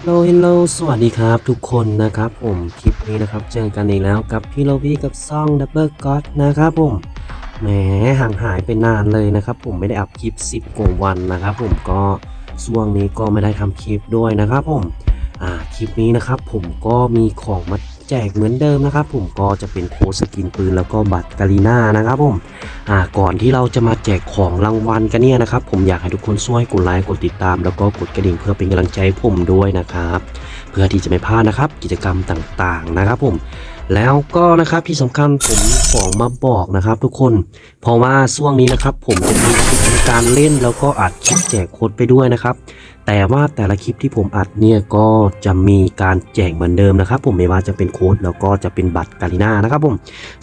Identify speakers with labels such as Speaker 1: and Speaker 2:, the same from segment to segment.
Speaker 1: ฮัลโหลฮลโหลสวัสดีครับทุกคนนะครับผมคลิปนี้นะครับเจอกันอีกแล้วกับพี่โลวี่กับซ่องดับเบิลก็อนะครับผมแหมห่างหายไปนานเลยนะครับ ผมไม่ได้อัพคลิป 10กว่าวันนะครับ ผมก็ช่วงนี้ก็ไม่ได้ทำคลิปด้วยนะครับ ผมอ่าคลิปนี้นะครับ ผมก็มีของมา แจกเหมือนเดิมนะครับผมก็จะเป็นโค้ดสกินปืนแล้วก็บัตรกาลีน่านะครับผมอ่าก่อนที่เราจะมาแจกของรางวัลกันเนี่ยนะครับผมอยากให้ทุกคนช่วยกดไลค์กดติดตาม แล้วก็กดกระดิ่งเพื่อเป็นกำลังใจให้ผมด้วยนะครับ เพื่อที่จะไม่พลาดนะครับ กิจกรรมต่างๆนะครับผมแล้วก็นะครับที่สำคัญผมของมาบอกนะครับ ทุกคน เพราะว่าช่วงนี้นะครับ ผมจะมีคลิปในการเล่นแล้วก็อัดคลิปแจกโค้ดไปด้วยนะครับ แต่ว่าแต่ละคลิปที่ผมอัดเนี่ยก็จะมีการแจกเหมือนเดิมนะครับ ผมไม่ว่าจะเป็นโค้ดแล้วก็จะเป็นบัตรกาลิน่านะครับผม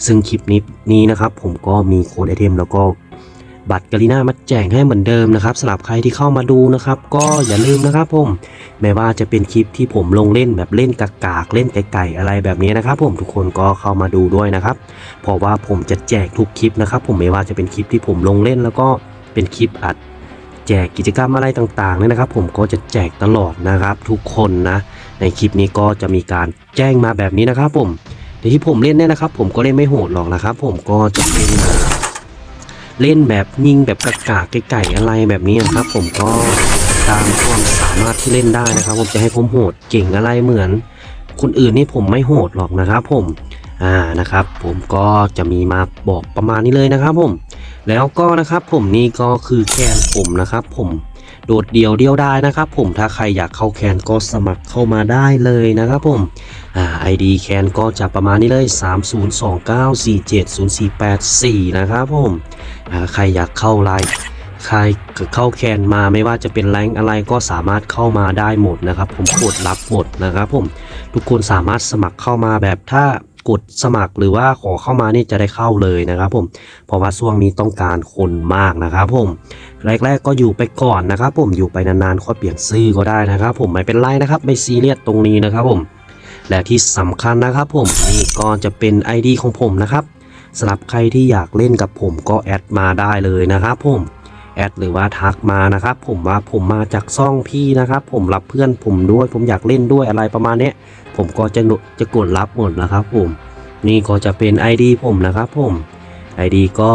Speaker 1: ซึ่งคลิปนี้นี้นะครับ ผมก็มีโค้ดไอเทมแล้วก็บัตรกาลิน่ามาแจกให้เหมือนเดิมนะครับสำหรับใครที่เข้ามาดูนะครับ ก็อย่าลืมนะครับผมไม่ว่าจะเป็นคลิปที่ผมลงเล่นแบบเล่นกากากเล่นไก่ๆอะไรแบบนี้นะครับ ผมทุกคนก็เข้ามาดูด้วยนะครับเพราะว่าผมจะแจกทุกคลิปนะครับ ผมไม่ว่าจะเป็นคลิปที่ผมลงเล่นแล้วก็เป็นคลิปอัด แจกกิจกรรมอะไรต่างๆเนี่ยนะครับ ผมก็จะแจกตลอดนะครับทุกคนนะ ในคลิปนี้ก็จะมีการแจ้งมาแบบนี้นะครับ ผมในที่ผมเล่นเนี่ยนะครับ ผมก็เล่นไม่โหดหรอกนะครับ ผมก็จะเป็นอ่าเล่นแบบยิงแบบกากาไก่ๆอะไรแบบนี้นะครับ ผมก็ตามความสามารถที่เล่นได้นะครับ ผมจะให้ผมโหดเก่งอะไรเหมือน คนอื่นนี่ผมไม่โหดหรอกนะครับ ผมอ่านะครับ ผมก็จะมีมาบอกประมาณนี้เลยนะครับ ผม แล้วก็นะครับผมนี่ก็คือแคนผมนะครับ ผมโดดเดียวเดียวได้นะครับ ผมถ้าใครอยากเข้าแคนก็สมัครเข้ามาได้เลยนะครับผมอ่า ID แคนก็จะประมาณนี้เลย 3029470484นะครับผมอ่าใครอยากเข้าไลน์ใครเข้าแคนมาไม่ว่าจะเป็นแรงค์อะไรก็สามารถเข้ามาได้หมดนะครับ ผมกดรับหมดนะครับ ผมทุกคนสามารถสมัครเข้ามาแบบถ้า กดสมัครหรือว่าขอเข้ามานี่จะได้เข้าเลยนะครับผมเพราะว่าช่วงนี้ต้องการคนมากนะครับผมแรกๆก็อยู่ไปก่อนนะครับ ผมอยู่ไปนานๆค่อยเปลี่ยนชื่อก็ได้นะครับ ผมไม่เป็นไรนะครับไม่ซีเรียสตรงนี้นะครับผมและที่สำคัญนะครับผมนี่ก็จะเป็น ID ของผมนะครับสำหรับใครที่อยากเล่นกับผมก็แอดมาได้เลยนะครับผม แอดหรือว่าทักมานะครับ ผมว่าผมมาจากซ่องพี่นะครับ ผมรับเพื่อนผมด้วย ผมอยากเล่นด้วยอะไรประมาณนี้ผมก็จะจะกดรับหมดนะครับ ผม นี่ก็จะเป็น ID ผมนะครับ ผม ID ก็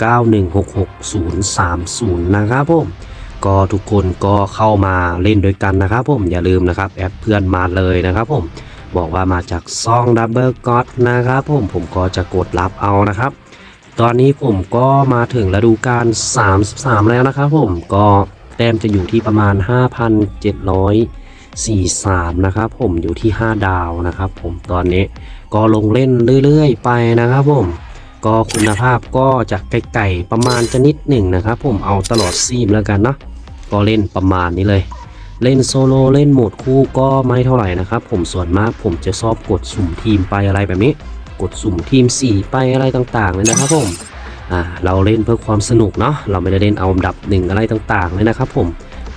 Speaker 1: 576916630 นะครับผมก็ทุกคนก็เข้ามาเล่นด้วยกันนะครับ ผมอย่าลืมนะครับ แอดเพื่อนมาเลยนะครับ ผมบอกว่ามาจากซองดับเบิลก็อดนะครับ ผมผมก็จะกดรับเอานะครับ ตอนนี้ผมก็มาถึงฤดูกาล33 แล้วนะครับผมก็แต้มจะอยู่ที่ประมาณ 5,743 นะครับผมอยู่ที่ 5 ดาวนะครับ ผมตอนนี้ก็ลงเล่นเรื่อยๆ ไปนะครับผมก็คุณภาพก็จะไก่ๆประมาณจะนิดหนึ่งนะครับ ผมเอาตลอดซีมแล้วกันเนาะก็เล่นประมาณนี้เลย เล่นโซโลเล่นโหมดคู่ก็ไม่เท่าไหร่นะครับ ผมส่วนมากผมจะชอบกดสุ่มทีมไปอะไรแบบนี้ กดสุ่มทีม 4 ไปอะไรต่างๆเลยนะครับผมอ่าเราเล่นเพื่อความสนุกเนาะเราไม่ได้เล่นเอาอันดับหนึ่งอะไรต่างๆเลยนะครับผม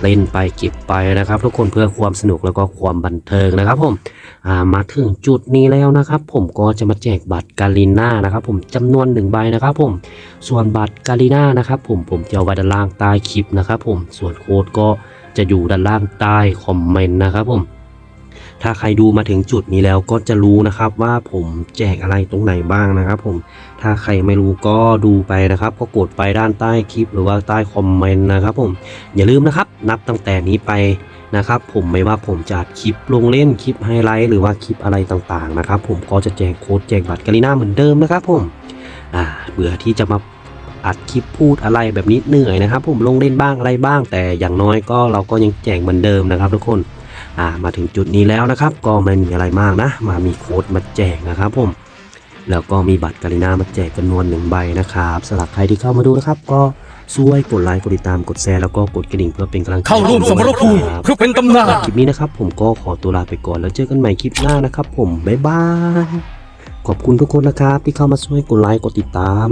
Speaker 1: เล่นไปเก็บไปนะครับ ทุกคนเพื่อความสนุกแล้วก็ความบันเทิงนะครับผมามาถึงจุดนี้แล้วนะครับ ผมก็จะมาแจกบัตรกาลิน่านะครับ ผมจำนวนหนึ่งใบนะครับ ผมส่วนบัตรกาลิน่านะครับ ผมผมจะเอาไว้ด้านล่างใต้คลิปนะครับ ผมส่วนโค้ดก็จะอยู่ด้านล่างใต้คอมเมนต์นะครับผม ถ้าใครดูมาถึงจุดนี้แล้วก็จะรู้นะครับว่าผมแจกอะไรตรงไหนบ้างนะครับผมถ้าใครไม่รู้ก็ดูไปนะครับ ก็กดไปด้านใต้คลิปหรือว่าใต้คอมเมนต์นะครับผมอย่าลืมนะครับ นับตั้งแต่นี้ไปนะครับผมไม่ว่าผมจะคลิปลงเล่นคลิปไฮไลท์หรือว่าคลิปอะไรต่างๆนะครับผมก็จะแจกโค้ดแจกบัตรกาลิน่าเหมือนเดิมนะครับผมอ่าเบื่อที่จะมาอัดคลิปพูดอะไรแบบนี้เหนื่อยนะครับ ผมลงเล่นบ้างอะไรบ้าง แต่อย่างน้อยก็เราก็ยังแจกเหมือนเดิมนะครับ ทุกคน อ่ามาถึงจุดนี้แล้วนะครับ ก็ไม่มีอะไรมากนะ มามีโค้ดมาแจกนะครับผม แล้วก็มีบัตรกาลิน่ามาแจกจำนวนหนึ่งใบนะครับสำหรับใครที่เข้ามาดูนะครับ ก็ช่วยกดไลค์กดติดตามกดแชร์แล้วก็กดกระดิ่งเพื่อเป็นกำลังใจ
Speaker 2: เข้าร่วมสมรภูมิ
Speaker 1: ครับ
Speaker 2: เพื่อเป็นตำนาน
Speaker 1: คลิปนี้นะครับ ผมก็ขอตัวลาไปก่อนแล้วเจอกันใหม่คลิปหน้านะครับ ผมบ๊ายบายขอบคุณทุกคนนะครับที่เข้ามาช่วยกดไลค์กดติดตาม